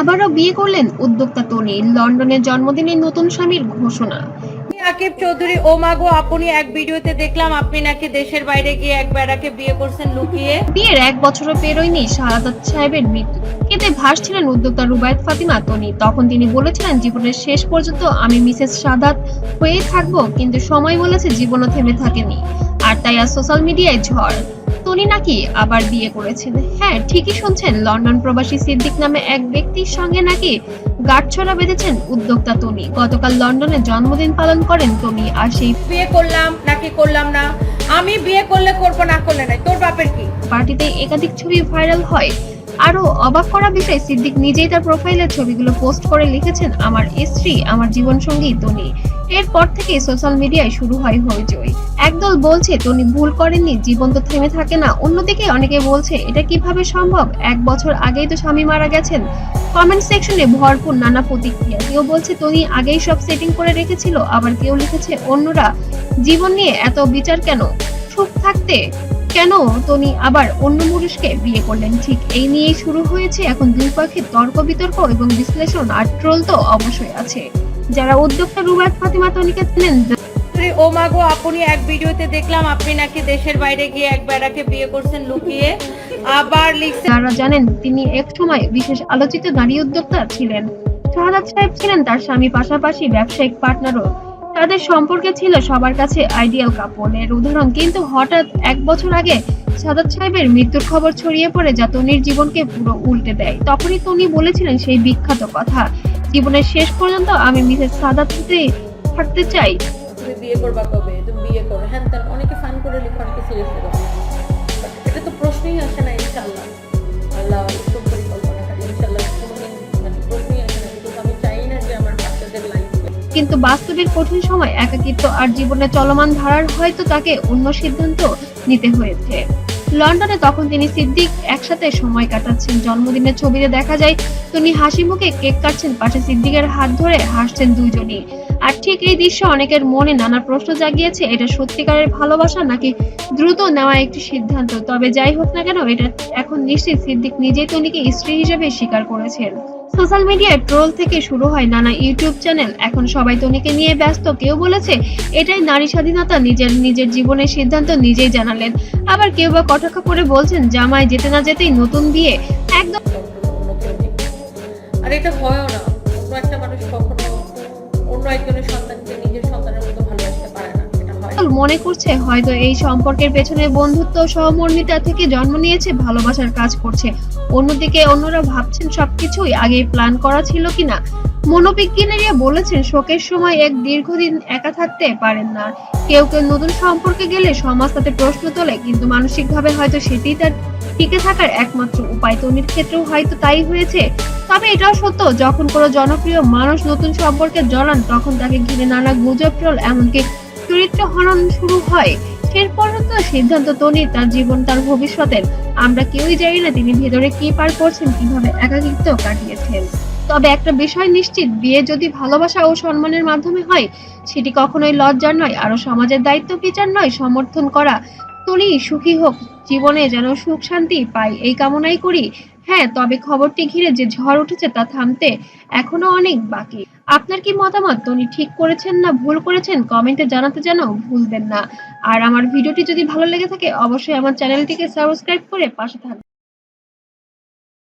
আবারও বিয়ে করলেন উদ্যোক্তা তনি। লন্ডনের জন্মদিনে নতুন স্বামীর ঘোষণা। আকিব চৌধুরী ও মাগো আপনি এক ভিডিওতে দেখলাম আপনি নাকি দেশের বাইরে গিয়ে এক বেড়াকে বিয়ে করছেন লুকিয়ে। বিয়ের এক বছরও পেরোয়নি শাহাদাত সাহেবের মৃত্যু। এতে ভাসছিলেন উদ্যোক্তা রুবায়ত ফাতিমা তনি। তখন তিনি বলেছিলেন জীবনের শেষ পর্যন্ত আমি মিসেস সাদাত হয়েই থাকব কিন্তু সময় বলেছে জীবনও থেমে থাকেনি। আর তাই আর সোশ্যাল মিডিয়ায় ঝড়। তনি নাকি? আবার বিয়ে করেছেন হ্যাঁ ঠিকই শুনছেন লন্ডন প্রবাসী সিদ্দিক নামে এক ব্যক্তির সঙ্গে নাকি গাঁটছড়া বেঁধেছেন উদ্যোক্তা তনি গতকাল লন্ডনে জন্মদিন পালন করেন তনি আর সেই বিয়ে করলাম নাকি করলাম না? আমি বিয়ে করলে করব না করলে নাই। তোর বাপের কি? পার্টিতে একাধিক ছবি ভাইরাল হয়। আরও অবাক করা বিষয় সিদ্দিক নিজেই তার প্রোফাইলে ছবিগুলো পোস্ট করে লিখেছেন আমার স্ত্রী, আমার জীবন সঙ্গী তনি এরপর থেকে সোশ্যাল মিডিয়ায় শুরু হয় হইচই। একদল বলছে তনি ভুল করেননি, জীবন তো থেমে থাকে না। অন্যদিকে অনেকে বলছে, এটা কীভাবে সম্ভব? এক বছর আগেই তো স্বামী মারা গেছেন। কমেন্ট সেকশনে ভরপুর নানা প্রতিক্রিয়া। কেউ বলছে তনি আগেই সব সেটিং করে রেখেছিল। আবার কেউ লিখেছে, অন্যরা জীবন নিয়ে এত বিচার কেন? সুখ থাকতে কেন? তনি আবার অন্য পুরুষকে বিয়ে করলেন। ঠিক এই নিয়েই শুরু হয়েছে এখন দুই পক্ষের তর্ক বিতর্ক এবং বিশ্লেষণ আর ট্রোল তো অবশ্যই আছে। যারা উদ্যোক্তা রুবায়ত ফাতিমা তনিকে চৌধুরী ও মাগো আপনি এক ভিডিওতে দেখলাম আপনি নাকি দেশের বাইরে গিয়ে এক বেড়াকে বিয়ে করছেন লুকিয়ে। আবার লিখছেন যারা জানেন তিনি এক সময় বিশেষ আলোচিত নারী উদ্যোক্তা ছিলেন। শাহাদাত সাহেব ছিলেন তার স্বামী পাশাপাশি ব্যবসায়িক পার্টনারও। তাদের সম্পর্কে ছিল সবার কাছে আইডিয়াল কাপড়ের উদাহরণ, কিন্তু হঠাৎ এক বছর আগে সাদাত সাহেবের মৃত্যুর খবর ছড়িয়ে পড়ে যা তনির জীবনকে পুরো উল্টে দেয়। তখনই তনি বলেছিলেন সেই বিখ্যাত কথা, জীবনের শেষ পর্যন্ত আমি মিসেস সাদাত হতেই থাকতে চাই বিয়ে করবা কবে? তুমি বিয়ে করো। হ্যাঁ তেন অনেকে ফান করে লিখে, অনেকে সিরিয়াসলি কিন্তু বাস্তবের কঠিন সময় একাকিত্ব আর জীবনে চলমান ধারার হয়তো তাকে অন্য সিদ্ধান্ত নিতে হয়েছে। লন্ডনে তখন তিনি সিদ্দিক একসাথে সময় কাটাচ্ছেন। জন্মদিনের ছবিতে দেখা যায়, তিনি হাসি মুখে কেক কাটছেন, পাশে সিদ্দিকের হাত ধরে হাসছেন দুইজনই। আর ঠিক এই দৃশ্য অনেকের মনে নানা প্রশ্ন জাগিয়েছে, এটা সত্যিকারের ভালোবাসা নাকি দ্রুত নেওয়া একটি সিদ্ধান্ত? তবে যাই হোক না কেন, এটা এখন নিশ্চিত সিদ্দিক নিজেই তনিকে স্ত্রী হিসেবে স্বীকার করেছেন। সোশ্যাল মিডিয়ায় ট্রোল থেকে শুরু হয় নানা ইউটিউব চ্যানেল। এখন সবাই তনিকে নিয়ে ব্যস্ত। কেউ বলেছে, এটাই নারী স্বাধীনতা, নিজের নিজের জীবনের সিদ্ধান্ত নিজেই জানালেন। আবার কেউ বা কটাক্ষ করে বলছেন জামায় যেতে না যেতেই নতুন বিয়ে একদম। আর এটা ভয়ও না। মনে করছে? হয়তো এই সম্পর্কের পেছনে বন্ধুত্ব সহমর্মিতা থেকে জন্ম নিয়েছে, ভালোবাসার কাজ করছে। অন্যদিকে অন্যরা ভাবছেন সবকিছুই আগেই প্ল্যান করা ছিল কিনা। মনোবিজ্ঞানীরা বলেছেন, শোকের সময় এক দীর্ঘদিন একা থাকতে পারেন না। কেউ কেউ নতুন সম্পর্কে গেলে সমাজ তাতে প্রশ্ন তোলে, কিন্তু মানসিকভাবে হয়তো সেটাই তার টিকে থাকার একমাত্র উপায়। তনির ক্ষেত্রেও হয়তো তাই হয়েছে। তবে এটাও সত্য, যখন কোনো জনপ্রিয় মানুষ নতুন সম্পর্কে জড়ান, তখন তাকে ঘিরে নানা গুজব, ট্রল, এমনকি চরিত্র হনন শুরু হয়। শেষ পর্যন্ত সিদ্ধান্ত তনি তার জীবন, তার ভবিষ্যতের। আমরা কেউই জানি না তিনি ভেতরে কি পার করছেন, কীভাবে একাকিত্ব কাটিয়েছেন। তবে একটা বিষয় নিশ্চিত, বিয়ে যদি ভালোবাসা ও সম্মানের মাধ্যমে হয়, সেটি কখনোই লজ্জার নয় আরও সমাজের দায়িত্ব বিচার নয়, সমর্থন করা। তনি সুখী হোক, জীবনে যেন সুখ শান্তি পাই, এই কামনাই করি। হ্যাঁ তবে খবরটি ঘিরে যে ঝড় উঠেছে তা থামতে এখনও অনেক বাকি। আপনার কি মতামত? উনি ঠিক করেছেন না ভুল করেছেন? কমেন্টে জানাতে যেন ভুলবেন না। আর আমার ভিডিওটি যদি ভালো লেগে থাকে, অবশ্যই আমার চ্যানেলটিকে সাবস্ক্রাইব করে পাশে থাকবেন।